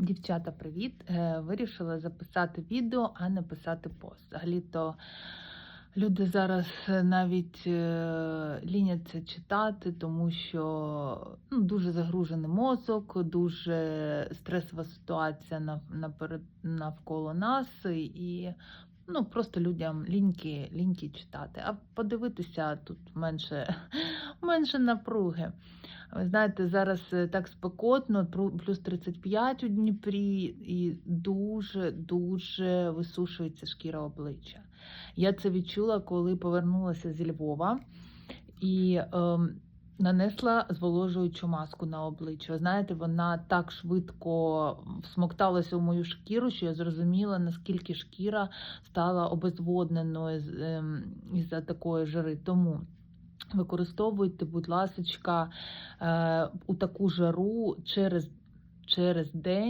Дівчата, привіт! Е, Вирішила записати відео, а не писати пост. Взагалі-то люди зараз е, навіть е, ліняться читати, тому що ну, дуже загружений мозок, дуже стресова ситуація нав- навколо нас, і ну, просто людям ліньки, ліньки читати. А подивитися тут менше, менше напруги. Ви знаєте, зараз е, так спекотно, плюс 35 у Дніпрі, і дуже-дуже висушується шкіра обличчя. Я це відчула, коли повернулася зі Львова і ем, нанесла зволожуючу маску на обличчя. Знаєте, вона так швидко всмокталася у мою шкіру, що я зрозуміла, наскільки шкіра стала обезводненою ем, із-за такої жари. Тому використовуйте, будь ласочка, е, у таку жару через, через день